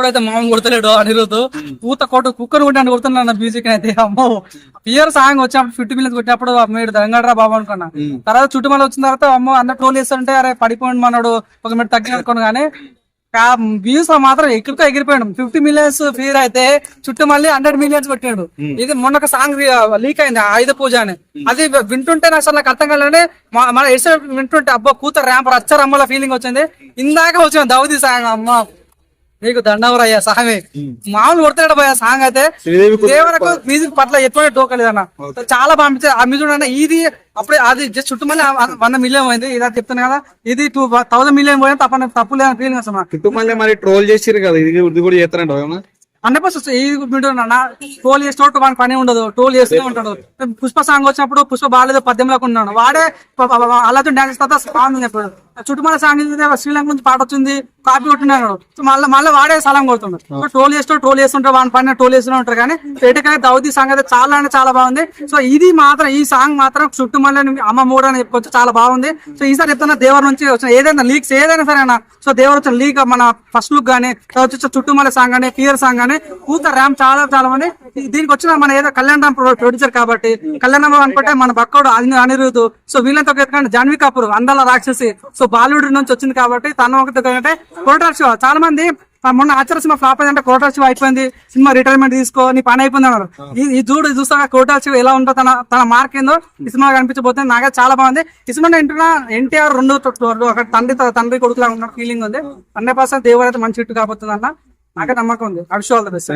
అయితే మామూలు కొడతలేడు అనిరుద్ధు పూత కొట్టు కుక్కర్ కొట్టాను కొడుతున్నాను మ్యూజిక్ అయితే అమ్మో. పియర్ సాంగ్ వచ్చినప్పుడు ఫిఫ్టీ మినిట్స్ కొట్టినప్పుడు మీరు తెలంగాణ బాబు అనుకున్నా. తర్వాత చుట్టుమల వచ్చిన తర్వాత అమ్మో అందరు ట్రోల్ చేస్తుంటే అరే పడిపోయింది మనోడు ఒక మినిట్ తగ్గి అనుకోను కానీ వ్యూస్ మాత్రం ఎక్కడికో ఎగిరిపోయాడు. ఫిఫ్టీ మిలియన్స్ ఫీర్ అయితే చుట్టూ మళ్ళీ హండ్రెడ్ మిలియన్స్ కొట్టాడు. ఇది మొన్న ఒక సాంగ్ లీక్ అయింది ఆయుధ పూజ అని. అది వింటుంటే నాకు అసలు నాకు అర్థం కాలేదని మన ఎడిషన్ వింటుంటే అబ్బా కూతురు ర్యాంప్ రచ్చరమ్మల ఫీలింగ్ వచ్చింది. ఇందాక వచ్చిన దౌది సాంగ్ అమ్మ. నీకు దండవరయ్యా సాంగ్ మామూలు కొడతాడు పోయా సాంగ్ అయితే. దేవరకు మ్యూజిక్ పట్ల ఎటువంటి టోకలేదన్న చాలా బాగా అనిపించింది. ఆ మ్యూజిక్ అంటే ఇది అప్పుడే అది జస్ట్ చుట్టూ మళ్ళీ వంద మిలియన్ పోయింది. ఇలా చెప్తాను కదా. ఇది టూ థౌసండ్ మిలియన్ పోయినా తప్ప తప్పు లేదని ఫీలింగ్ నాకు. కుటుంబాన్ని మరి ట్రోల్ చేసిరు కదా ఇది ఇది కూడా చేస్తారంట హండ్రెడ్ పర్సెంట్ ఈ వీడియో అన్న. టోల్ చేసేటోటు వానికి పని ఉండదు. టోల్ చేస్తూనే ఉంటాడు. పుష్ప సాంగ్ వచ్చినప్పుడు పుష్ప బాగాలేదు పద్దెంలోకి ఉన్నాడు. వాడే అలాతో డాన్స్ తర్వాత సాంగ్ చెప్పాడు. చుట్టుమల సాంగ్ శ్రీలంక నుంచి పాట వచ్చింది. కాపీ కొట్టున్నాడు మళ్ళీ మళ్ళీ వాడే సలాం కొడుతున్నాడు టోల్ చేస్తూ టోల్ చేస్తుంటారు వాని పైన టోల్ చేస్తూనే ఉంటారు కానీ ఎటుకైతే దౌది సాంగ్ అయితే చాలా అంటే చాలా బాగుంది. సో ఇది మాత్రం ఈ సాంగ్ మాత్రం చుట్టుమల్ల అమ్మ మూడు అని చెప్పుకోవచ్చు చాలా బాగుంది. సో ఈసారి చెప్తున్నా దేవర్ నుంచి వచ్చిన ఏదైనా లీక్స్ ఏదైనా సరే అన్న సో దేవర్ వచ్చిన లీక్ మన ఫస్ట్ లుక్ గానీ తర్వాత వచ్చే చుట్టుమల్ల సాంగ్ గానీ ఫియర్ సాంగ్ గానీ పూత ర్యామ్ చాలా చాలా మంది. దీనికి వచ్చిన మన ఏదో కళ్యాణ్ రామ్ ప్రొడ్యూసర్ కాబట్టి కళ్యాణ్ రామ్ అనుకుంటే మన బక్కడు అని అనిరుద్ధు సో వీళ్ళతో ఎత్తుకంటే జాన్వీ కపూర్ అందాల రాక్షసి. సో బాలీవుడ్ నుంచి వచ్చింది కాబట్టి తను ఒకటి కోటార్ శివ చాలా మంది మొన్న ఆచార సినిమా ఫ్లాప్ అయిందంటే కోటార్ శివ అయిపోయింది సినిమా రిటైర్మెంట్ తీసుకో నీ పని అయిపోయింది అన్నారు. ఈ- చూడు చూస్తా కోటార్ శివ ఎలా ఉంటుందో తన తన మార్క్ ఏందో ఈ సినిమా కనిపించబోతుంది. నాకైతే చాలా బాగుంది. ఈ సినిమా ఇంటున్నా ఎన్టీఆర్ రెండు తండ్రి తండ్రి కొడుకులా ఉన్న ఫీలింగ్ ఉంది. హండ్రెడ్ పర్సెంట్ దేవుడు అయితే మంచి హిట్ కాబోతుంది అన్న నాకే నమ్మకం ఉంది. I wish all the best.